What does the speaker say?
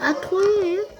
Ben.